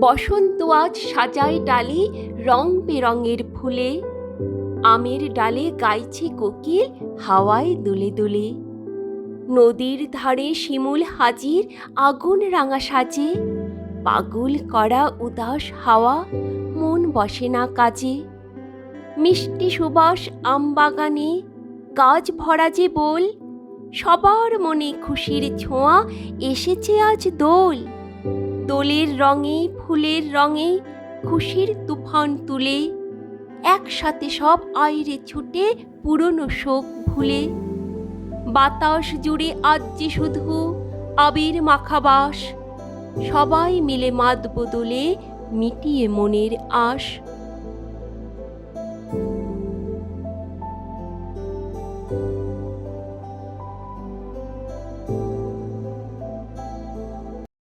বসন্ত আজ সাজায় ডালে রং বেরঙের ফুলে। আমের ডালে গাইছে কোকিল হাওয়ায় দুলে দুলে। নদীর ধারে শিমুল হাজির আগুন রাঙা সাজে। পাগল করা উদাস হাওয়া মন বসে না কাজে। মিষ্টি সুবাস, আম বাগানে, গাছ ভরা যে বল, সবার মনে খুশির ছোঁয়া এসেছে আজ দোল। দোলের রঙে, ফুলের রঙে, খুশির তুফান তুলে, একসাথে সব আইরে ছুটে পুরনো শোক ভুলে। বাতাস জুড়ে আজ যে শুধু আবির মাখাবাস সবাই মিলে মাদ বদলে মিটিয়ে মনের আশ। you